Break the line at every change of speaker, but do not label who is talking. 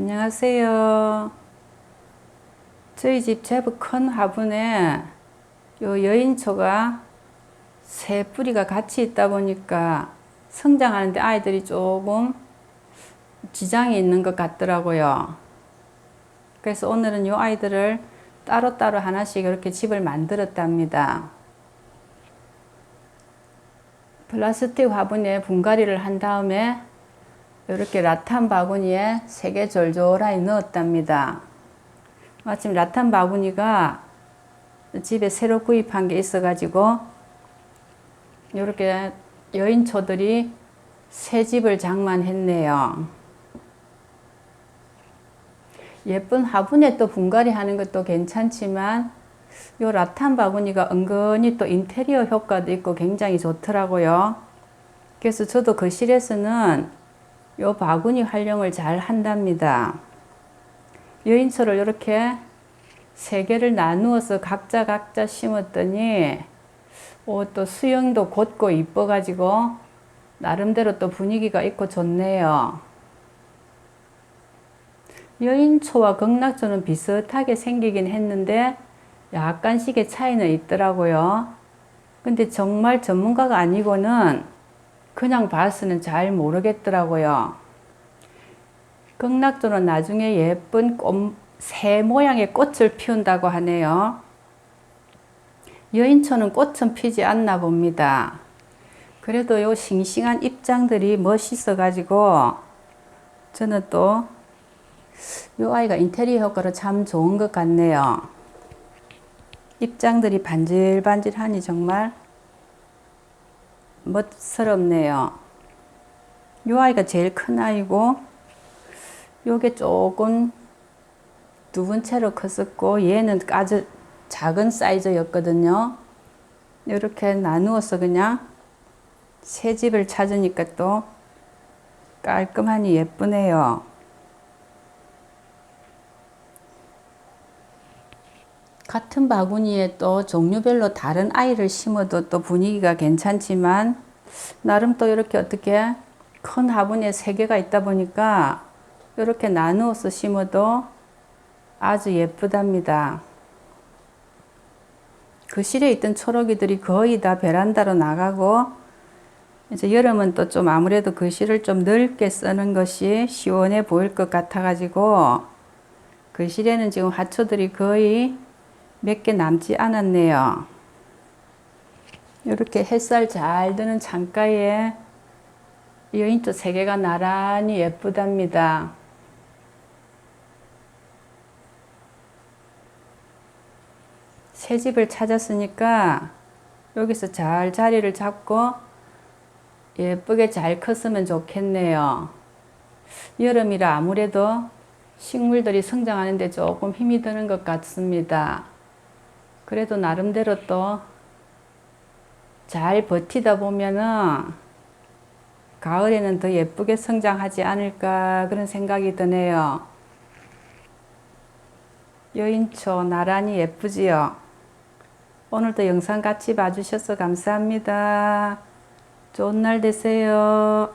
안녕하세요. 저희 집 제법 큰 화분에 요 여인초가 세 뿌리가 같이 있다 보니까 성장하는데 아이들이 조금 지장이 있는 것 같더라고요. 그래서 오늘은 요 아이들을 따로따로 하나씩 이렇게 집을 만들었답니다. 플라스틱 화분에 분갈이를 한 다음에 이렇게 라탄 바구니에 세 개 졸졸하게 넣었답니다. 마침 라탄 바구니가 집에 새로 구입한 게 있어가지고 이렇게 여인초들이 새 집을 장만했네요. 예쁜 화분에 또 분갈이 하는 것도 괜찮지만 요 라탄 바구니가 은근히 또 인테리어 효과도 있고 굉장히 좋더라고요. 그래서 저도 거실에서는 요 바구니 활용을 잘 한답니다. 여인초를 이렇게 세 개를 나누어서 각자 각자 심었더니 오, 또 수영도 곧고 이뻐가지고 나름대로 또 분위기가 있고 좋네요. 여인초와 극락초는 비슷하게 생기긴 했는데 약간씩의 차이는 있더라고요. 근데 정말 전문가가 아니고는 그냥 봐서는 잘 모르겠더라고요. 극락초는 나중에 예쁜 꽃, 새 모양의 꽃을 피운다고 하네요. 여인초는 꽃은 피지 않나 봅니다. 그래도 요 싱싱한 입장들이 멋있어 가지고 저는 또 요 아이가 인테리어 효과로 참 좋은 것 같네요. 입장들이 반질반질하니 정말 멋스럽네요. 요 아이가 제일 큰 아이고 요게 조금 두 번째로 컸었고 얘는 아주 작은 사이즈였거든요. 이렇게 나누어서 그냥 새 집을 찾으니까 또 깔끔하니 예쁘네요. 같은 바구니에 또 종류별로 다른 아이를 심어도 또 분위기가 괜찮지만 나름 또 이렇게 어떻게 큰 화분에 세 개가 있다 보니까 이렇게 나누어서 심어도 아주 예쁘답니다. 거실에 있던 초록이들이 거의 다 베란다로 나가고 이제 여름은 또 좀 아무래도 거실을 좀 넓게 쓰는 것이 시원해 보일 것 같아 가지고 거실에는 지금 화초들이 거의 몇 개 남지 않았네요. 이렇게 햇살 잘 드는 창가에 여인초 세 개가 나란히 예쁘답니다. 새 집을 찾았으니까 여기서 잘 자리를 잡고 예쁘게 잘 컸으면 좋겠네요. 여름이라 아무래도 식물들이 성장하는데 조금 힘이 드는 것 같습니다. 그래도 나름대로 또 잘 버티다 보면은 가을에는 더 예쁘게 성장하지 않을까 그런 생각이 드네요. 여인초 나란히 예쁘지요? 오늘도 영상 같이 봐주셔서 감사합니다. 좋은 날 되세요.